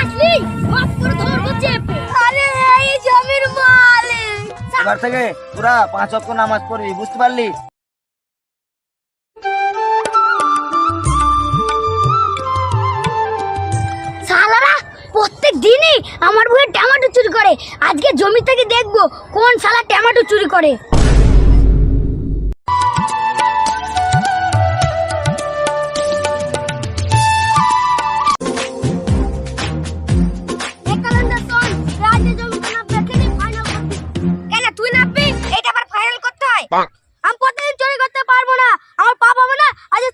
আসলি ধরবো চেপে। আরে এই জমির মালিক। এবার থেকে তোরা পাঁচ নামাজ পড়বি বুঝতে পারলি? শালারা প্রত্যেক দিনই আমার বউয়ের টমেটো চুরি করে। আজকে জমি থেকে দেখব কোন শালা টমেটো চুরি করে।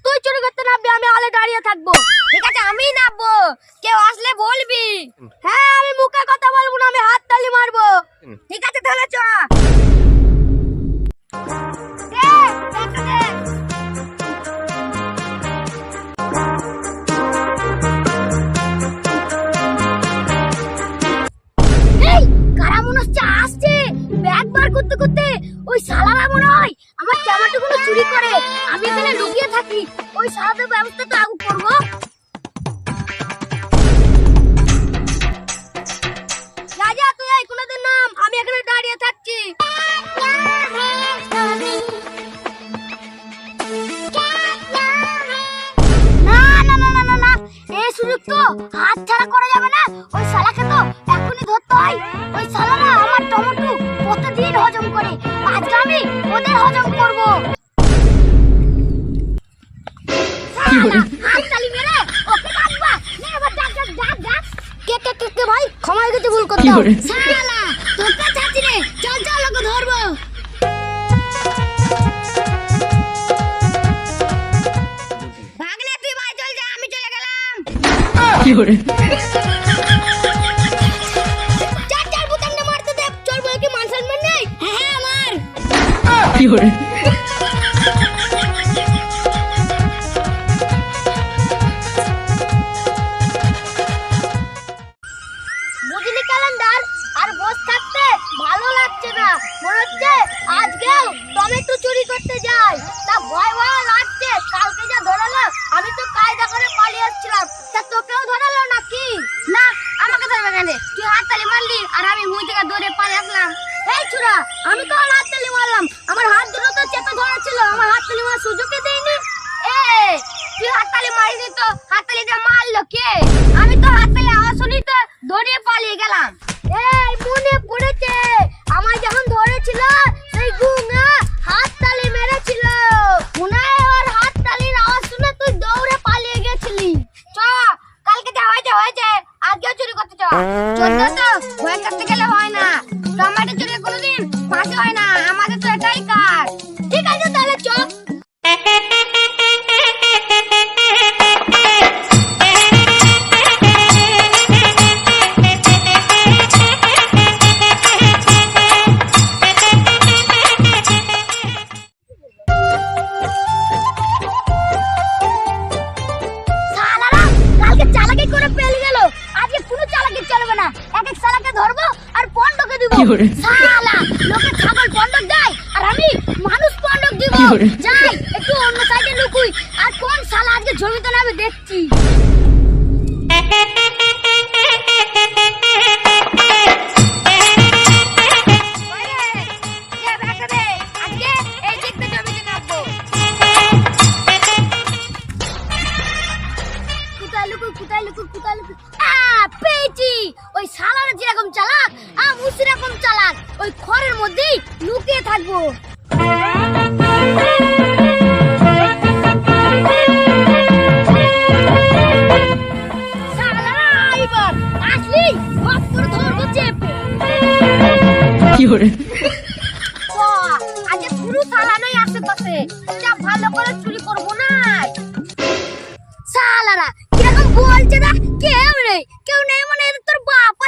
তুই চুরি করতে নামবি আমি আলে দাঁড়িয়ে থাকব। ঠিক আছে আমি নামবো। কেউ আসলে বলবি। হ্যাঁ আমি মুখে কথা বলব না আমি হাত তালি মারবো। ঠিক আছে তাহলে চ। করতে করতে ওই শালারা মনে গুলো চুরি করে, আমি এখানে লুকিয়ে থাকি। ওই শালাদের ব্যবস্থা তো করব। না না না না না না। হাত ছাড়া করা যাবে না। ওই শালাকে তো এখনই ধরতে হয়। ওই শালারা আমার টমেটো কে কে ভাই ক্ষমা গেছে ভুল করতে শালা তোকে চাচ্ছি রে। চল চল ওকে ধরবো। ভাগনে তুই ভাই চল যা আমি চলে গেলাম। চার বুঝলি ক্যালেন্ডার আর বস থাকতে ভালো লাগছে না। মনে হচ্ছে চুরি করতে তা ভয় লাগছে, কালকে যা আমি তো করে পালিয়ে আসছিলাম তা তোকেও ধরালো না, আমাকে ধরবে তুই হাততালি মারলি আর আমি মুই থেকে আসলাম। এই আমি তো হাততালি মারলাম। আমার হাত দুটো তো চেপে ধরা ছিল, আমার হাত তালি মারার সুযোগই দেয়নি। এ, তুই হাততালি মারিনি তো? হাততালি দিয়ে মারলো কে? পন্ডকে শালা লোকে ছাগল পন্ডক দেয় আর আমি মানুষ দিব। যাই একটু অন্য সাইডে লুকুই। আর কোন শালা আজকে জমিতে নামে দেখছি। লুকুই পেয়েছি। ওই শালার যেরকম চালাক আমি সেরকম চালাক ওই খড়ের মধ্যেই লুকিয়ে থাকব। সব করে আজকে পুরো শালা নাই আশেপাশে যা ভালো করে চুরি করব না। শালারা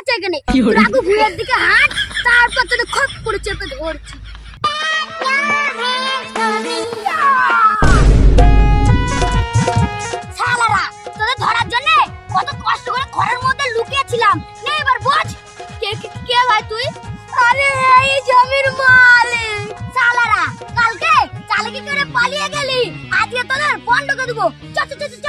আছে এখানে রাগু ভুঁয়ের দিকে হাত তারপর তোদের খপ করে চেপে ধরছি। শালারা তোদের ধরার জন্য কত কষ্ট করে ঘরের মধ্যে লুকিয়েছিলাম। নে এবার বোঝ কে কে- ভাই তুই? আরে এই জমির মালিক। শালারা কালকে চালাকি করে পালিয়ে গেলি। আজকে তোদের বন্ধ করে দেবো। চ চ, চ।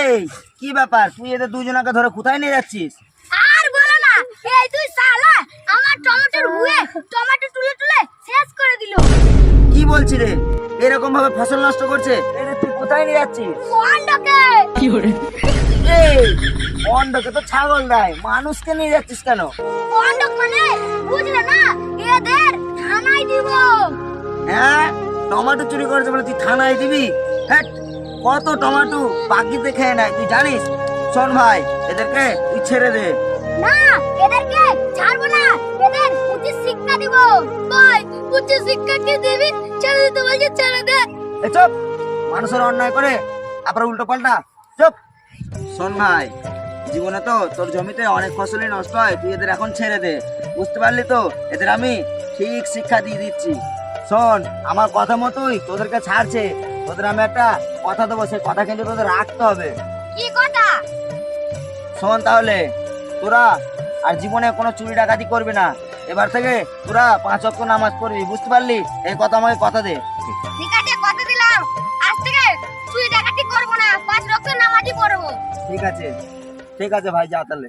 এই কি ব্যাপার? তুই এদের দুজনকে ধরে কোথায় নিয়ে যাচ্ছিস? আর বলো না এই তুই সালা আমার টমেটোর হুয়ে টমেটো তুলে তুলে শেষ করে দিল। কি বলছি রে? এরকম ভাবে ফসল নষ্ট করছে? এদের তুই কোথায় নিয়ে যাচ্ছিস? পন্ডকে এই অন্ডকে তো ছাগল দেয়। মানুষকে নিয়ে যাচ্ছিস কেন? পন্ডক মানে বুঝলে না এদের থানায় দিব। হ্যাঁ? টমেটো চুরি করেছে বলে তুই থানায় দিবি? হ্যাঁ কত টমেটো বাকিতে খেয়ে নেয় তুই জানিস? শোন ভাই এদেরকে তুই ছেড়ে দে। না এদেরকে ছাড়বো না। এদের উচিত শিক্ষা দিব। ভাই উচিত শিক্ষা কি দিবি? ছেড়ে দিতে বলছে ছেড়ে দে। এ চুপ। মানুষের অন্যায় করে তারপরে উল্টো পাল্টা। চুপ। শোন ভাই জীবনে তো তোর জমিতে অনেক ফসলই নষ্ট হয় তুই এদের এখন ছেড়ে দে। বুঝতে পারলি তো? এদের আমি ঠিক শিক্ষা দিয়ে দিচ্ছি। শোন আমার কথা মতোই তোদেরকে ছাড়ছে। ওদের আমি একটা কথা দেবো সেই কথা কিন্তু তোদের রাখতে হবে। কি কথা? শোন তাহলে তোরা আর জীবনে কোনো চুরি ডাকাতি করবি না। এবার থেকে তোরা পাঁচ অক্ষ নামাজ পড়বি বুঝতে পারলি? এই কথা আমাকে কথা দে। ঠিক আছে কথা দিলাম। আজ থেকে চুরি ডাকাতি করব না পাঁচ অক্ষ নামাজই পড়ব। ঠিক আছে ঠিক আছে ভাই যা তাহলে।